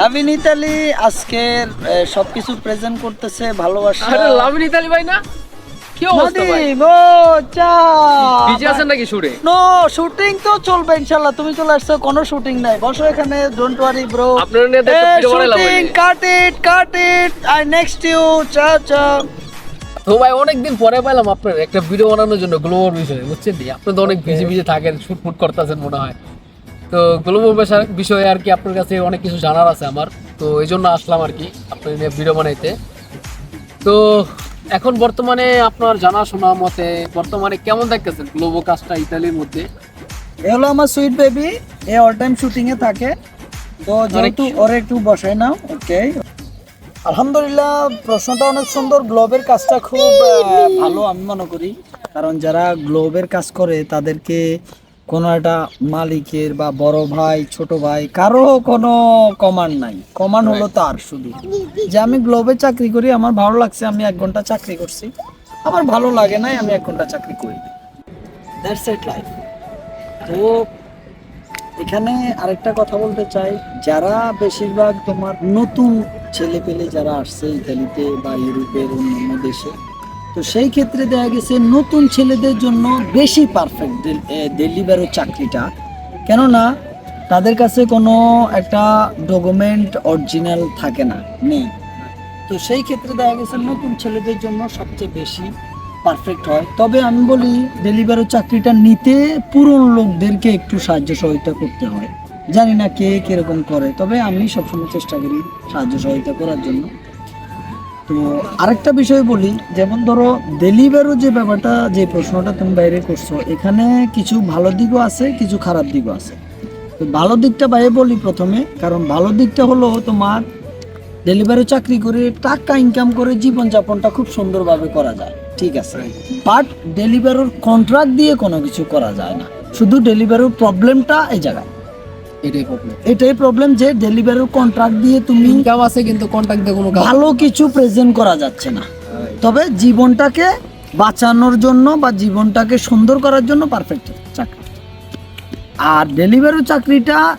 Love in Italy আজকের সবকিছু present করতেছে ভালোবাসা। আরে ইতালি ভাই না? কি অবস্থা ভাই। বিজি আছেন নাকি শুটে? নো শুটিং তো চলবে ইনশাল্লাহ। তুমি চলে আসছো কোনো শুটিং নাই। বসো এখানে ডোন্ট ওয়ারি ব্রো আপনারা নিয়ে তো shooting cut it cut it I next you চা চা তো ভাই অনেকদিন পরে পাইলাম আপনার একটা ভিডিও বানানোর জন্য গ্লোবাল বিষয়ে বুঝছেন আপনি তো অনেক বিজি বিজি থাকেন শুট ফুট করতেছেন মনে হয়। তো গ্লোবাল বিষয়ে আর কি আপনার কাছে অনেক কিছু জানার আছে আমার। তো এই জন্য আসলাম আর কি আপনার নিয়ে ভিডিও বানাইতে। তো এখন বর্তমানে আপনার জানাশোনা মতে বর্তমানে কেমন দেখতেছেন গ্লোবো কাজটা ইতালির মধ্যে? এ হলো আমার সুইট বেবি এ অল টাইম শুটিং এ থাকে। তো যেহেতু ওরে একটু বসাই নাও ওকে আলহামদুলিল্লাহ প্রশ্নটা অনেক সুন্দর। গ্লোবের কাজটা খুব ভালো আমি মনে করি। কারণ যারা গ্লোবের কাজ করে তাদেরকে কোনো একটা মালিকের বা বড় ভাই ছোট ভাই কারও কোনো কমান্ড নাই। কমান্ড হলো তার শুধু। যে আমি গ্লোবে চাকরি করি আমার ভালো লাগছে আমি এক ঘণ্টা চাকরি করছি। আমার ভালো লাগে নাই আমি এক ঘণ্টা চাকরি করি। দ্যাটস ইট লাইফ তো এখানে আরেকটা কথা বলতে চাই। যারা বেশিরভাগ তোমার নতুন ছেলে পেলে যারা আসছে ইতালিতে বা ইউরোপের অন্যান্য দেশে তো সেই ক্ষেত্রে দেখা গেছে নতুন ছেলেদের জন্য বেশি পারফেক্ট ডেলিভারও চাকরিটা। কেননা তাদের কাছে কোনো একটা ডকুমেন্ট অরিজিনাল থাকে না, নেই। তো সেই ক্ষেত্রে দেখা গেছে নতুন ছেলেদের জন্য সবচেয়ে বেশি পারফেক্ট হয়। তবে আমি বলি ডেলিভারি চাকরিটা নিতে পুরনো লোকদেরকে একটু সাহায্য সহযোগিতা করতে হয়। জানি না কে কীরকম করে, তবে আমি সবসময় চেষ্টা করি সাহায্য সহযোগিতা করার জন্য। তো আরেকটা বিষয় বলি যেমন ধরো ডেলিভারও যে ব্যাপারটা যে প্রশ্নটা তুমি বাইরে করছ এখানে কিছু ভালো দিকও আছে কিছু খারাপ দিকও আছে। তো ভালো দিকটা বাইরে বলি প্রথমে কারণ ভালো দিকটা হলো তোমার ডেলিভারি চাকরি করে টাকা ইনকাম করে জীবনযাপনটা খুব সুন্দরভাবে করা যায় ঠিক আছে? বাট ডেলিভারির কন্ট্রাক্ট দিয়ে কোনো কিছু করা যায় না। শুধু ডেলিভারির প্রবলেমটা এই জায়গায়। এটাই প্রবলেম এটাই প্রবলেম যে ডেলিভারির কন্ট্রাক্ট দিয়ে তুমি ইনকাম আছে কিন্তু কন্ট্যাক্ট দিয়ে কোনো ভালো কিছু প্রেজেন্ট করা যাচ্ছে না। তবে জীবনটাকে বাঁচানোর জন্য বা জীবনটাকে সুন্দর করার জন্য পারফেক্ট চাকরি আর ডেলিভারি চাকরিটা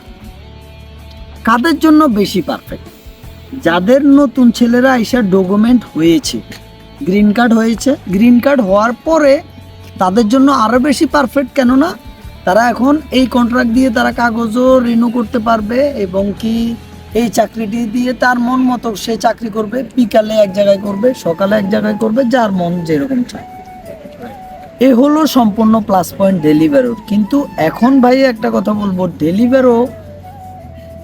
কাদের জন্য বেশি পারফেক্ট যাদের নতুন ছেলেরা এসে ডকুমেন্ট হয়েছে গ্রিন কার্ড হয়েছে গ্রিন কার্ড হওয়ার পরে তাদের জন্য আরও বেশি পারফেক্ট কেননা তারা এখন এই কন্ট্রাক্ট দিয়ে তারা কাগজও রিনিউ করতে পারবে এবং কি এই চাকরিটি দিয়ে তার মন মতো সে চাকরি করবে বিকালে এক জায়গায় করবে সকালে এক জায়গায় করবে যার মন যেরকম চায়। এ হলো সম্পূর্ণ প্লাস পয়েন্ট ডেলিভারোর কিন্তু এখন ভাই একটা কথা বলব ডেলিভারও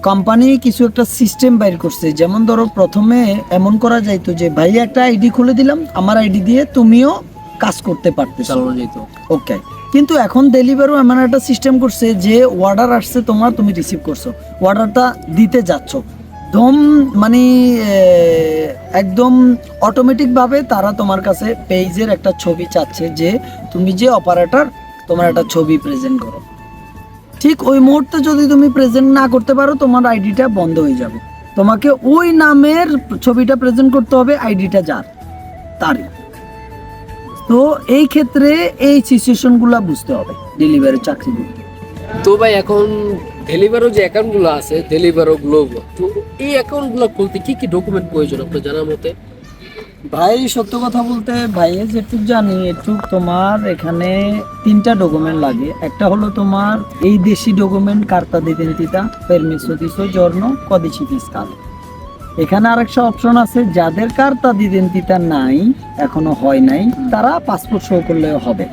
কোম্পানি কিছু একটা সিস্টেম বাইর করছে। যেমন ধরো প্রথমে এমন করা যাইতো যে ভাই একটা আইডি খুলে দিলাম আমার আইডি দিয়ে তুমিও কাজ করতে পারতে চালানো যেত ওকে কিন্তু এখন ডেলিভারও এমন একটা সিস্টেম করছে যে অর্ডার আসছে তোমার, তুমি রিসিভ করছ। অর্ডারটা দিতে যাচ্ছ। দম মানে একদম অটোমেটিকভাবে তারা তোমার কাছে পেজের একটা ছবি চাচ্ছে যে তুমি যে অপারেটর তোমার একটা ছবি প্রেজেন্ট করো। ঠিক ওই মুহূর্তে যদি তুমি প্রেজেন্ট না করতে পারো, তোমার আইডিটা বন্ধ হয়ে যাবে। তোমাকে ওই নামের ছবিটা প্রেজেন্ট করতে হবে আইডিটা যার, তারই। তো এই ক্ষেত্রে এই সিচুয়েশনগুলো বুঝতে হবে ডেলিভারি চাকরি তো ভাই এখন ডেলিভারো যে অ্যাকাউন্টগুলো আছে ডেলিভারো গ্লোবো তো এই অ্যাকাউন্টগুলো খুলতে কি কি ডকুমেন্ট প্রয়োজন আপনার জানার মতে? ভাই সত্য কথা বলতে ভাইয়ে যেটুক জানি একটু তোমার এখানে তিনটা ডকুমেন্ট লাগে। একটা হলো তোমার এই দেশি ডকুমেন্ট কার্তা দিদেন্তিতা পেরমিসো দিসো জর্ন কদিছি ফিসকাল এখানে আরেকটা অপশন আছে, যাদের কার কার্তা দিদেন্তিতা নাই, এখনও হয় নাই, তারা পাসপোর্ট শো করলে হবে।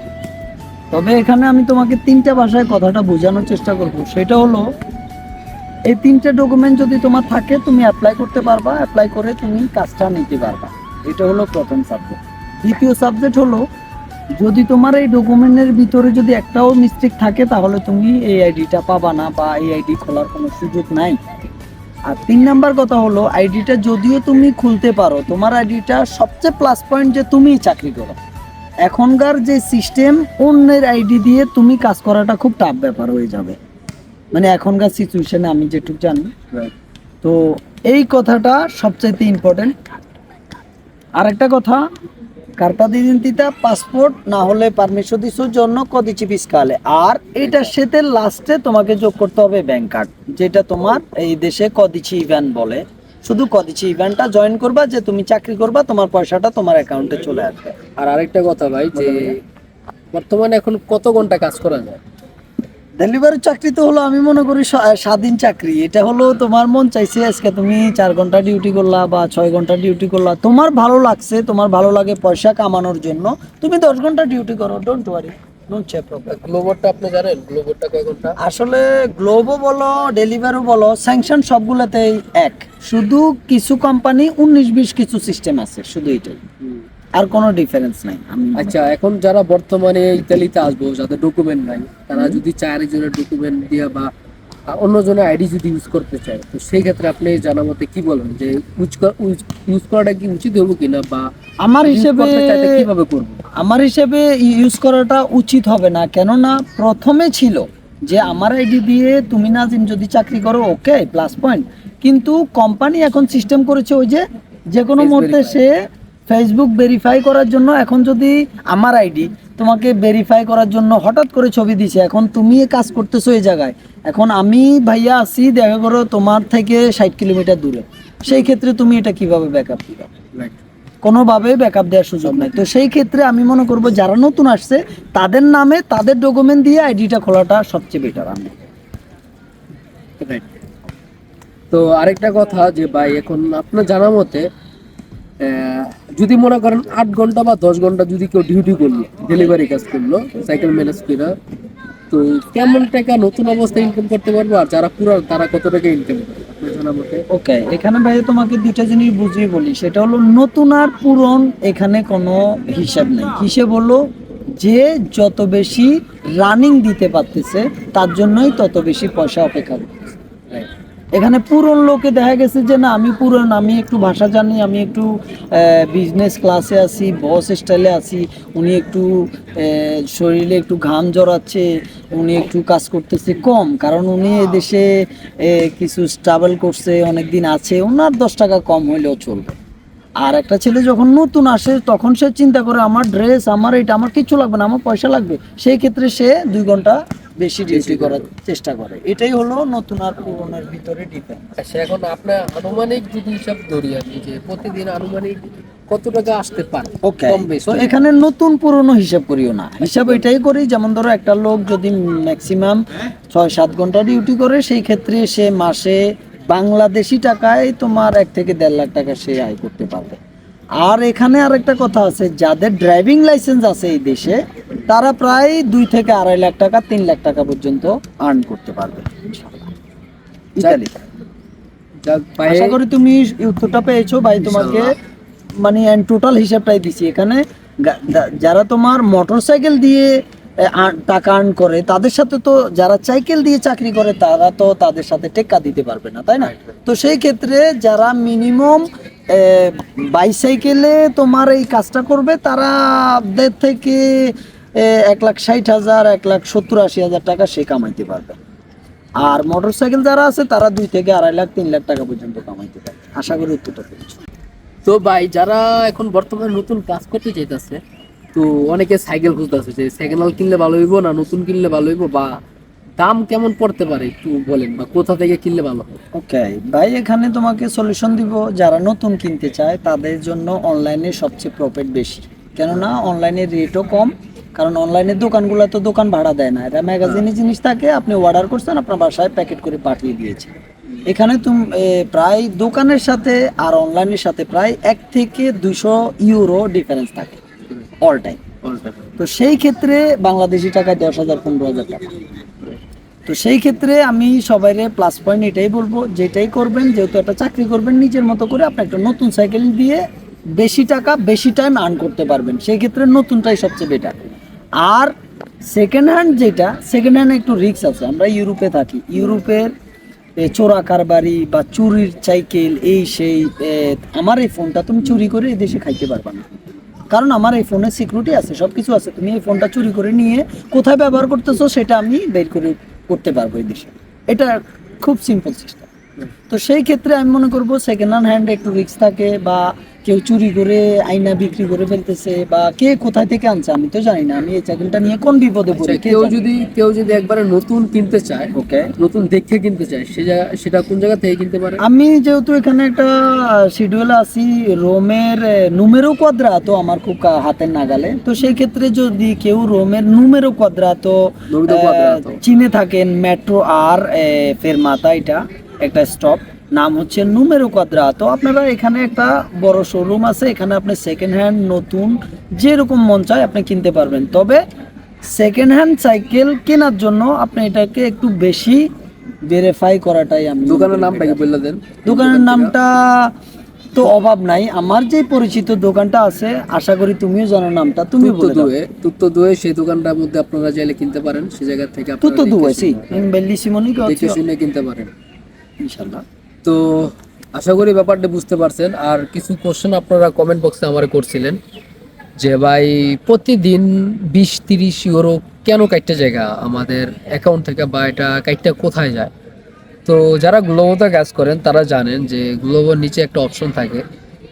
তবে এখানে আমি তোমাকে তিনটা ভাষায় কথাটা বোঝানোর চেষ্টা করব। সেটা হলো, এই তিনটে ডকুমেন্ট যদি তোমার থাকে, তুমি অ্যাপ্লাই করতে পারবা অ্যাপ্লাই করে তুমি কাজটা নিতে পারবা। এটা হলো প্রথম সাবজেক্ট দ্বিতীয় সাবজেক্ট হলো, যদি তোমার এই ডকুমেন্টের ভিতরে যদি একটাও মিস্টেক থাকে, তাহলে তুমি এই আইডিটা পাবা না বা এই আইডি খোলার কোনো সুযোগ নাই। আর তিন নাম্বার কথা হলো আইডিটা যদিও তুমি খুলতে পারো তোমার আইডিটা সবচেয়ে প্লাস পয়েন্ট যে তুমিই চাকরি করো। এখনকার যে সিস্টেম অন্যের আইডি দিয়ে তুমি কাজ করাটা খুব টাফ ব্যাপার হয়ে যাবে। মানে এখনকার সিচুয়েশনে আমি যেটুকু জানি। তো এই কথাটা সবচাইতে ইম্পর্টেন্ট আরেকটা কথা carta দিদিনতিতা পাসপোর্ট না হলে পারমিশন দিছো জন্য কদিচি ফিসকালে আর এটার সাথে লাস্টে তোমাকে যোগ করতে হবে ব্যাংক কার্ড যেটা তোমার এই দেশে কদিচি ইভেন্ট বলে। শুধু কদিচি ইভেন্টটা জয়েন করবা যে তুমি চাকরি করবা তোমার পয়সাটা তোমার অ্যাকাউন্টে চলে আসবে। আর আরেকটা কথা ভাই যে বর্তমানে এখন কত ঘণ্টা কাজ করা যায়? ডেলিভারি চাকরি তো হলো আমি মনে করি স্বাধীন চাকরি। এটা হলো তোমার মন চাইছে আজকে তুমি চার ঘণ্টা ডিউটি করলা বা ছয় ঘণ্টা ডিউটি করলা। তোমার ভালো লাগছে তোমার ভালো লাগে পয়সা কামানোর জন্য তুমি দশ ঘণ্টা ডিউটি করো ডোন্ট ওয়ারি গ্লোবারটা আপনি জানেন গ্লোবারটা কয় ঘণ্টা? আসলে গ্লোবও বলো ডেলিভারও বলো স্যাংশন সবগুলোতেই এক। শুধু কিছু কোম্পানি উনিশ বিশ কিছু সিস্টেম আছে শুধু এটাই। আর কোনো ডিফারেন্স নাই আমি আচ্ছা এখন যারা বর্তমানে ইতালিতে আসব যাদের ডকুমেন্ট নাই তারা যদি চায় আরেকজনের ডকুমেন্ট দিয়ে বা অন্যজনের আইডি যদি ইউজ করতে চায় তো সেই ক্ষেত্রে আপনি জানা মতে কি বলেন? যে ইউজ করাটা কি উচিত হবে কিনা বা আমার হিসেবে কীভাবে করব? আমার হিসেবে ইউজ করাটা উচিত হবে না কেননা প্রথমে ছিল যে আমার আইডি দিয়ে তুমি নাজিম যদি চাকরি করো ওকে প্লাস পয়েন্ট কিন্তু কোম্পানি এখন সিস্টেম করেছে ওই যে যে কোনো মুহূর্তে সে ফেসবুক ভেরিফাই করার জন্য এখন যদি আমার আইডি তোমাকে ভেরিফাই করার জন্য হঠাৎ করে ছবি দিছে এখন তুমি কাজ করতেছো এই জায়গায়। এখন আমি ভাইয়া আছি দেখা করো তোমার থেকে ষাট কিলোমিটার দূরে। সেই ক্ষেত্রে তুমি এটা কীভাবে ব্যাকআপ দিবে? কোনোভাবে ব্যাকআপ দেওয়ার সুযোগ নাই। তো সেই ক্ষেত্রে আমি মনে করব যারা নতুন আসছে তাদের নামে তাদের ডকুমেন্ট দিয়ে আইডিটা খোলাটা সবচেয়ে বেটার আমি. তো আরেকটা কথা যে ভাই এখন আপনার জানা মতে যদি মনে করেন আট ঘণ্টা বা দশ ঘণ্টা যদি কেউ ডিউটি করল ডেলিভারি কাজ করল সাইকেল ম্যানেজ করে, তো কেমন টাকা নতুন অবস্থায় ইনকাম করতে পারব আর যারা পুরো, তারা কত টাকা ইনকাম করবে ওকে, এখানে ভাই তোমাকে দুইটা জিনিস বুঝিয়ে বলি। সেটা হলো নতুন আর পুরন এখানে কোনো হিসাব নেই। হিসেব হলো যে যত বেশি রানিং দিতে পারতেছে, তার জন্যই তত বেশি পয়সা অপেক্ষা করতেছে। এখানে পুরন লোকে দেখা গেছে যে না আমি পুরন আমি একটু ভাষা জানি আমি একটু বিজনেস ক্লাসে আছি বস স্টাইলে আছি উনি একটু শরীরে একটু ঘাম জড়াচ্ছে উনি একটু কাজ করতেছে কম কারণ উনি এদেশে কিছু স্ট্রাগল করছে অনেক দিন আছে ওনার দশ টাকা কম হইলেও চলবে। আর একটা ছেলে যখন নতুন আসে তখন সে চিন্তা করে আমার ড্রেস আমার এটা আমার কিছু লাগবে না আমার পয়সা লাগবে। সেই ক্ষেত্রে সে দুই ঘণ্টা বেশি ডিউটি করার চেষ্টা করে। এটাই হলো নতুন আর পুরনের ভিতরে ডিপেন্ড আচ্ছা এখন আপনার আনুমানিক যদি হিসাব ধরি আমি যে প্রতিদিন আনুমানিক কত টাকা আসতে পারে? ওকে তো এখানে নতুন পুরনো হিসাব করিও না। হিসাব এটাই করি যেমন ধরো একটা লোক যদি ম্যাক্সিমাম ছয় সাত ঘণ্টা ডিউটি করে সেই ক্ষেত্রে সে মাসে বাংলাদেশি টাকায় তোমার এক থেকে দেড় লাখ টাকা সে আয় করতে পারবে। আর এখানে আরেকটা কথা আছে যাদের ড্রাইভিং লাইসেন্স আছে এই দেশে তারা প্রায় দুই থেকে আড়াই লাখ টাকা তিন লাখ টাকা পর্যন্ত আর্ন করতে পারবে ইতালি। আশা করি তুমি উত্তরটা পেয়েছ ভাই তোমাকে মানে টোটাল হিসাবটাই দিছি। এখানে যারা তোমার মোটরসাইকেল দিয়ে আ- টাকা আর্ন করে তাদের সাথে তো যারা সাইকেল দিয়ে চাকরি করে তারা তো তাদের সাথে টেক্কা দিতে পারবে না তাই না? তো সেই ক্ষেত্রে যারা মিনিমাম বাইসাইকেলে তোমার এই কাজটা করবে, তারা দেড় থেকে এক লাখ ষাট হাজার, এক লাখ সত্তর আশি হাজার টাকা সে কামাইতে পারবে। আর মোটর সাইকেল যারা আছে, তারা দুই থেকে আড়াই লাখ, তিন লাখ টাকা পর্যন্ত কামাইতে পারবে। আশা করি উত্তরটা পেয়েছ তো ভাই, যারা এখন বর্তমানে নতুন কাজ করতে চাইতেছে, তো অনেকে সাইকেল খুঁজতেছে যে হ্যান্ড কিনলে ভালো হইব না নতুন কিনলে ভালো হইব, বা দাম কেমন পড়তে পারে একটু বলেন বা কোথা থেকে কিনলে ভালো ওকে ভাই এখানে তোমাকে সলিউশন দিব যারা নতুন কিনতে চায় তাদের জন্য অনলাইনে সবচেয়ে প্রফিট বেশি। কেননা অনলাইনে রেটও কম কারণ অনলাইনের দোকানগুলো তো দোকান ভাড়া দেয় না। এটা ম্যাগাজিনে জিনিস থাকে আপনি অর্ডার করছেন আপনার বাসায় প্যাকেট করে পাঠিয়ে দিয়েছে। এখানে তুমি প্রায় দোকানের সাথে আর অনলাইনের সাথে প্রায় এক থেকে দুশো ইউরো ডিফারেন্স থাকে অল টাইম তো সেই ক্ষেত্রে বাংলাদেশি টাকায় দশ হাজার পনেরো হাজার টাকা। তো সেই ক্ষেত্রে আমি সবাইরে প্লাস পয়েন্ট এটাই বলব, যেটাই করবেন, যেহেতু একটা চাকরি করবেন, নিজের মতো করে আপনি একটা নতুন সাইকেল দিয়ে বেশি টাকা, বেশি টাইম আর্ন করতে পারবেন। সেই ক্ষেত্রে নতুনটাই সবচেয়ে বেটার আর সেকেন্ড হ্যান্ড যেটা সেকেন্ড হ্যান্ড একটু রিস্ক আছে। আমরা ইউরোপে থাকি। ইউরোপের চোরা কারবারি বা চুরির সাইকেল এই সেই আমার এই ফোনটা তুমি চুরি করে এই দেশে খাইতে পারবা না। কারণ আমার এই ফোনের সিকিউরিটি আছে সব কিছু আছে। তুমি এই ফোনটা চুরি করে নিয়ে কোথায় ব্যবহার করতেছো, সেটা আমি বের করে করতে পারব এই দেশে। এটা খুব সিম্পল সিস্টেম তো সেই ক্ষেত্রে আমি মনে করব সেকেন্ড হ্যান্ড হ্যান্ড একটু রিস্ক থাকে বা কেউ চুরি করে আইনা বিক্রি করে ফেলতেছে বা কে কোথায় থেকে আনছে আমি তো জানি না। আমি এই চাকরিটা নিয়ে কোন বিপদে পড়ি আচ্ছা, কেউ যদি কেউ যদি একবারে নতুন কিনতে চায় ওকে নতুন দেখে কিনতে চায় সে সেটা কোন জায়গা থেকে কিনতে পারে? আমি যেহেতু এখানে একটা শিডিউল আছি রোমের নুমেরো কোয়াদ্রা তো আমার খুব হাতের নাগালে। তো সেই ক্ষেত্রে যদি কেউ রোমের নুমেরো কোয়াদ্রা তো চিনে থাকেন মেট্রো আর ফেরমাতা এটা। একটা স্টপ নাম হচ্ছে নুমেরো কোয়াদ্রা তো আপনারা এখানে একটা বড় শোরুম আছে এখানে আপনি সেকেন্ড হ্যান্ড নতুন যেরকম মন চায় আপনি কিনতে পারবেন। তবে সেকেন্ড হ্যান্ড সাইকেল কেনার জন্য আপনি এটাকে একটু বেশি ভেরিফাই করাটাই আমি দোকানের নামটা কি বললে দেন। দোকানের নামটা তো অভাব নাই। আমার যে পরিচিত দোকানটা আছে আশা করি তুমিও জানো নামটা তুমি তুত্তো বলে দাও। দুয়ে তুত্তো দুয়ে সেই দোকানটার মধ্যে আপনারা চাইলে কিনতে পারেন। সেই জায়গা থেকে তুই আপনারা তো দুয়ে সি in bellissimo দেখে শুনে কিনতে পারেন। ইনশাআল্লাহ। তো আশা করি ব্যাপারটা বুঝতে পারছেন। আর কিছু কোশ্চেন আপনারা কমেন্ট বক্সে আমার করছিলেন যে, ভাই, প্রতিদিন বিশ তিরিশ ইউরো কেন কাইটটা জায়গা? আমাদের অ্যাকাউন্ট থেকে বা এটা কাইটটা কোথায় যায়? তো যারা গ্লোবোতে কাজ করেন, তারা জানেন যে গ্লোবোর নিচে একটা অপশন থাকে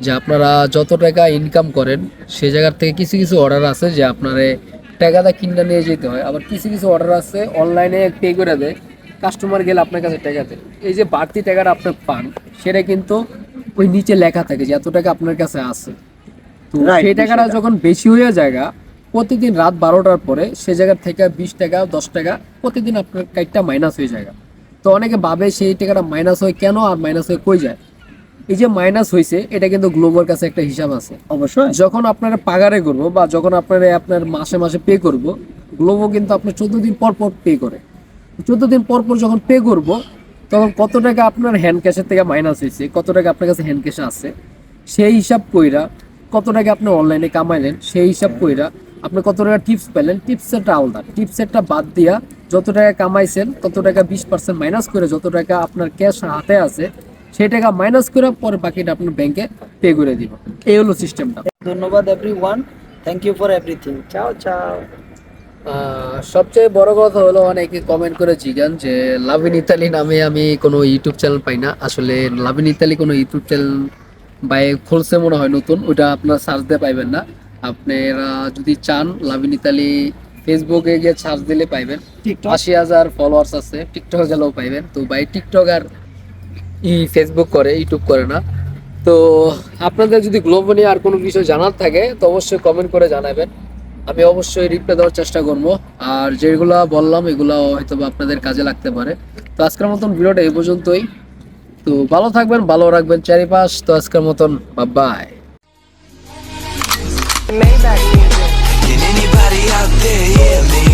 যে, আপনারা যত টাকা ইনকাম করেন, সে জায়গার থেকে কিছু কিছু অর্ডার আছে যে, আপনারে টাকাটা কিনটা নিয়ে যেতে হয়। আবার কিছু কিছু অর্ডার আছে অনলাইনে পে করে দেয়। কাস্টমার গেলে আপনার কাছে টাকা দেয় এই যে বাড়তি টাকাটা আপনি পান সেটা কিন্তু ওই নিচে লেখা থাকে যে এত টাকা আপনার কাছে আছে। তো সেই টাকাটা যখন বেশি হয়ে জায়গা প্রতিদিন রাত বারোটার পরে সে জায়গার থেকে বিশ টাকা দশ টাকা প্রতিদিন আপনার কাইটটা মাইনাস হয়ে যায় তো অনেকে ভাবে সেই টাকাটা মাইনাস হয় কেন আর মাইনাস হয়ে কই যায়? এই যে মাইনাস হয়েছে এটা কিন্তু গ্লোবাল কাছে একটা হিসাব আছে। অবশ্যই। যখন আপনারা পাগারে করব বা যখন আপনারা আপনার মাসে মাসে পে করব গ্লোবো কিন্তু আপনার চোদ্দ দিন পর পর পে করে। চোদ্দ দিন পর পর যখন পে করব, তখন কত টাকা আপনার হ্যান্ড ক্যাশের থেকে মাইনাস হয়েছে, কত টাকা আপনার কাছে হ্যান্ড ক্যাশে আছে, সেই হিসাব কইরা কত টাকা আপনি অনলাইনে কামাইলেন, সেই হিসাব কইরা আপনি কত টাকা টিপস পেলেন টিপসেরটা আলাদা। টিপসেরটা বাদ দিয়া যত টাকা কামাইছেন তত টাকা বিশ পার্সেন্ট মাইনাস করে যত টাকা আপনার ক্যাশ হাতে আছে, সেই টাকা মাইনাস করে পরে বাকিটা আপনার ব্যাংকে পে করে দিব এই হলো সিস্টেমটা ধন্যবাদ everyone thank you for everything চাও চাও। সবচেয়ে বড় কথা হলো অনেকে কমেন্ট করে জিজ্ঞান যে লাভিন ইতালি নামে আমি কোনো ইউটিউব চ্যানেল পাই না। আসলে লাভিন ইতালি কোনো ইউটিউব চ্যানেল বাই খুলছে মনে হয় নতুন ওটা আপনার সার্চ দিয়ে পাইবেন না। আপনারা যদি চান লাভিন ইতালি ফেসবুকে গিয়ে সার্চ দিলে পাইবেন। আশি হাজার ফলোয়ার্স আছে টিকটক গেলেও পাইবেন। তো বাই টিকটক আর ই ফেসবুক করে ইউটিউব করে না। তো আপনাদের যদি গ্লোব নিয়ে আর কোনো বিষয় জানার থাকে তো অবশ্যই কমেন্ট করে জানাবেন। আমি অবশ্যই রিপ্লাই দেওয়ার চেষ্টা করব। আর যেগুলো বললাম, এগুলো হয়তো আপনাদের কাজে লাগতে পারে। তো আজকের মতন ভিডিওটা এই পর্যন্তই। তো ভালো থাকবেন, ভালো রাখবেন, চারিপাশ। তো আজকের মতন bye Maybach. Can anybody out